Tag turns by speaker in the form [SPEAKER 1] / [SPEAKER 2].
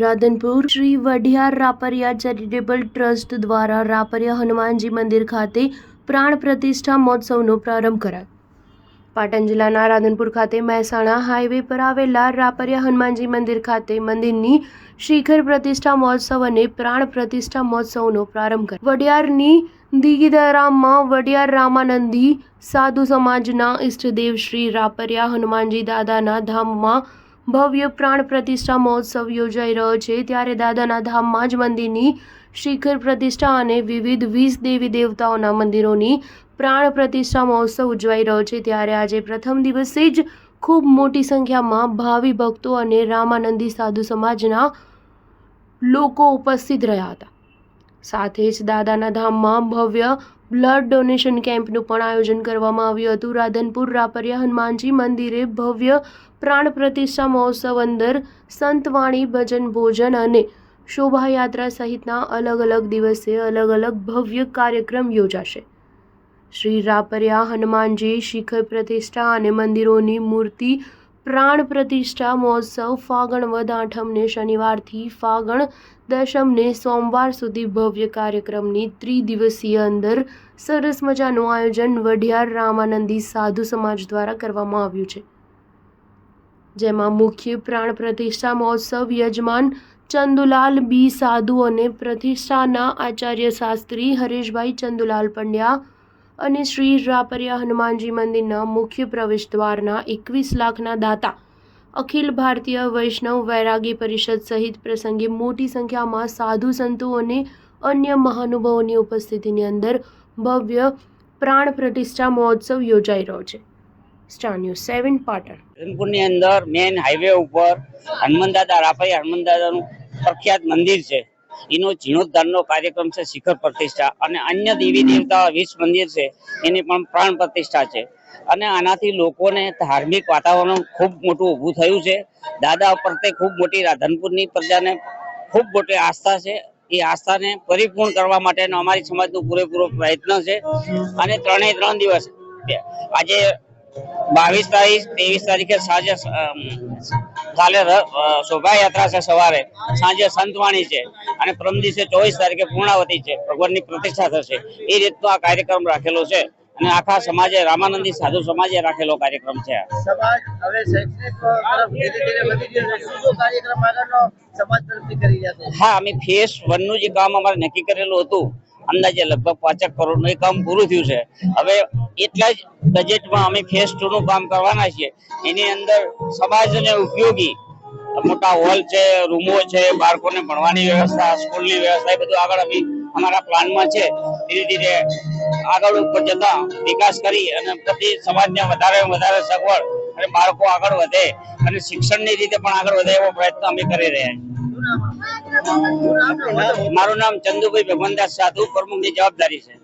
[SPEAKER 1] Radhanpur Shri Vadhiyar Rapariya charitable trust દ્વારા રાપરિયા હનુમાનજી મંદિર ખાતે પ્રાણ પ્રતિષ્ઠા મહોત્સવનો પ્રારંભ કરાયો. પાટણ જિલ્લાના રાધનપુર ખાતે મહેસાણા હાઈવે પર આવેલા રાપરિયા હનુમાનજી મંદિર ખાતે મંદિરની શિખર પ્રતિષ્ઠા મહોત્સવ અને પ્રાણ પ્રતિષ્ઠા મહોત્સવનો પ્રારંભ કર્યો. વડિયારની દીગીદારામમાં વડિયાર રામાનંદી સાધુ સમાજના ઈષ્ટદેવ શ્રી રાપરિયા હનુમાનજી દાદાના ધામમાં ભવ્ય પ્રાણ પ્રતિષ્ઠા મહોત્સવ યોજાઈ રહ્યો છે. ત્યારે દાદાના ધામમાં જ મંદિરની શિખર પ્રતિષ્ઠા અને વિવિધ વીસ દેવી દેવતાઓના મંદિરોની પ્રાણ પ્રતિષ્ઠા મહોત્સવ ઉજવાઈ રહ્યો છે. ત્યારે આજે પ્રથમ દિવસે જ ખૂબ મોટી સંખ્યામાં ભાવિ ભક્તો અને રામાનંદી સાધુ સમાજના લોકો ઉપસ્થિત રહ્યા હતા. સાથે જ દાદાના ધામમાં ભવ્ય બ્લડ ડોનેશન કેમ્પનું પણ આયોજન કરવામાં આવ્યું હતું. રાધનપુર, રાપરિયા, હનુમાનજી મંદિરે ભવ્ય પ્રાણ પ્રતિષ્ઠા મહોત્સવ અંદર સંતવાણી ભજન, ભોજન અને શોભાયાત્રા સહિતના અલગ અલગ દિવસે અલગ અલગ ભવ્ય કાર્યક્રમ યોજાશે. શ્રી રાપરિયા, હનુમાનજી, શિખર પ્રતિષ્ઠા અને મંદિરોની મૂર્તિ પ્રાણ પ્રતિષ્ઠા મહોત્સવ ફાગણ વદ આઠમને શનિવારથી ફાગણ દશમને સોમવાર સુધી ભવ્ય કાર્યક્રમની ત્રિદિવસીય અંદર સરસ મજાનું આયોજન વઢિયાર રામાનંદી સાધુ સમાજ દ્વારા કરવામાં આવ્યું છે. જેમાં મુખ્ય પ્રાણ પ્રતિષ્ઠા મહોત્સવ યજમાન ચંદુલાલ બી સાધુ અને પ્રતિષ્ઠાના આચાર્ય શાસ્ત્રી હરેશભાઈ ચંદુલાલ પંડ્યા અને શ્રી રાપરિયા હનુમાનજી મંદિરના મુખ્ય પ્રવેશ દ્વારના એકવીસ લાખના દાતા અખિલ ભારતીય વૈષ્ણવ વૈરાગી પરિષદ સહિત પ્રસંગે મોટી સંખ્યામાં સાધુ સંતો અને અન્ય મહાનુભાવોની ઉપસ્થિતિની અંદર ભવ્ય પ્રાણ પ્રતિષ્ઠા મહોત્સવ યોજાઈ રહ્યો છે. Star news seven Patan.
[SPEAKER 2] રતનપુરની અંદર મેન હાઈવે ઉપર હનુમાન દાદા રાફાઈ હનુમાન દાદાનું પ્રખ્યાત મંદિર છે. એનો જીર્ણોદ્ધારનો કાર્યક્રમ છે, શિખર પ્રતિષ્ઠા અને અન્ય દેવી દેવતા વીસ મંદિર છે, એની પણ પ્રાણ પ્રતિષ્ઠા છે. અને આનાથી લોકોને ધાર્મિક વાતાવરણ ખૂબ મોટું ઊભું થયું છે. દાદા પ્રત્યે ખૂબ મોટી રાધનપુરની પ્રજાને ખૂબ મોટી આસ્થા છે. એ આસ્થાને પરિપૂર્ણ કરવા માટેનો અમારી સમાજનો પૂરેપૂરો પ્રયત્ન છે. અને ત્રણેય ત્રણ દિવસ આજે બાવીસ તારીખ ત્રેવીસ તારીખે સાંજે કાલે શોભાયાત્રા છે સવારે. સાંજે સંતવાણી છે અને પ્રમ દિવસે ચોવીસ તારીખે પૂર્ણાવતી છે. ભગવાનની પ્રતિષ્ઠા થશે. એ રીતનો આ કાર્યક્રમ રાખેલો છે અને આખા સમાજે રામાનંદી સાધુ સમાજે રાખેલો કાર્યક્રમ છે હા અમે ફેસ વનનું જે કામ અમારે નક્કી કરેલું હતું અંદાજે લગભગ પાંચેક કરોડનું એ કામ પૂરું થયું છે. હવે એટલા જ બજેટમાં અમે ફેસ ટુ નું કામ કરવાના છીએ. એની અંદર સમાજને ઉપયોગી મોટા હોલ છે રૂમો છે બાળકોને ભણવાની વ્યવસ્થા સ્કૂલની વ્યવસ્થા એ બધું આગળ અમે અમારા પ્લાનમાં છે. ધીરે ધીરે આગળ ઉપર જતા વિકાસ કરી અને બધી સમાજને વધારે વધારે સગવડ અને બાળકો આગળ વધે અને શિક્ષણની રીતે પણ આગળ વધે એવો પ્રયત્ન અમે કરી રહ્યા છીએ? મારું નામ ચંદુભાઈ ભગવાનદાસ સાધુ પ્રમુખની જવાબદારી છે.